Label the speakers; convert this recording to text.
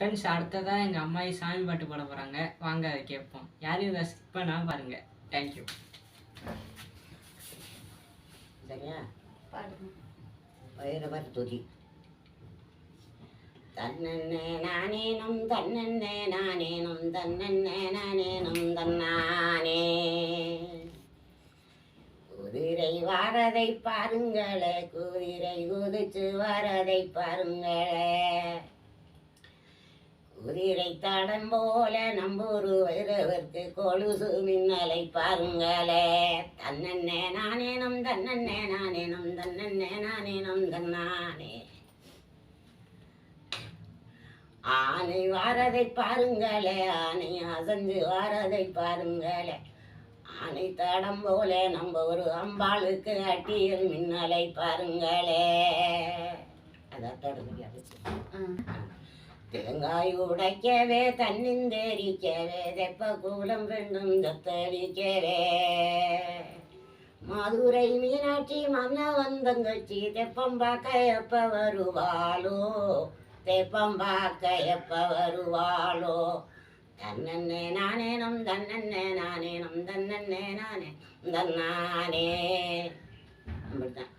Speaker 1: Friends அடுத்ததாக எங்கள் அம்மாயி சாமி பாட்டு பாட போகிறாங்க வாங்க அதை கேட்போம். யாரையும் இதை ஸ்கிப் பண்ணால் பாருங்கள் தேங்க்யூ
Speaker 2: சரியா? வயிறு பார்த்து துதி. தன்னன்னே நானேனும் தன்னன்னே நானேனும் தன்னன்னே நானேனும் தன்னானே. குதிரை வாரதை பாருங்களே குதிரை குதிச்சு வாரதை பாருங்களே. குதிரை தடம் போல நம்பூரு வைரவர்க்கு கொலுசு மின்னலை பாருங்களே. தன்னன்னே நானேனும் தன்னன்னே நானேனும் தன்னன்னே நானேனும் தன்னானே. ஆனை வாரதை பாருங்களே ஆனை அசஞ்சு வாரதை பாருங்களே. ஆனை தடம் போல நம்ம ஒரு அம்பாளுக்கு அட்டியல் மின்னலை பாருங்களே. அதான் தொடர்ந்து தேங்காய் உடைக்கவே தன்னிந்தேரிக்கவே தெப்ப கூலம் ரெண்டும் தத்தளிக்கவே. மதுரை மீனாட்சி மன்னவந்தங்கச்சி தெப்பம் பார்க்க எப்ப வருவாளோ? தெப்பம் பார்க்க எப்ப வருவாளோ? தன்னே நானேனும் தன்னே நானேனும் தன்னே நானே தன்னானே. அப்படித்தான்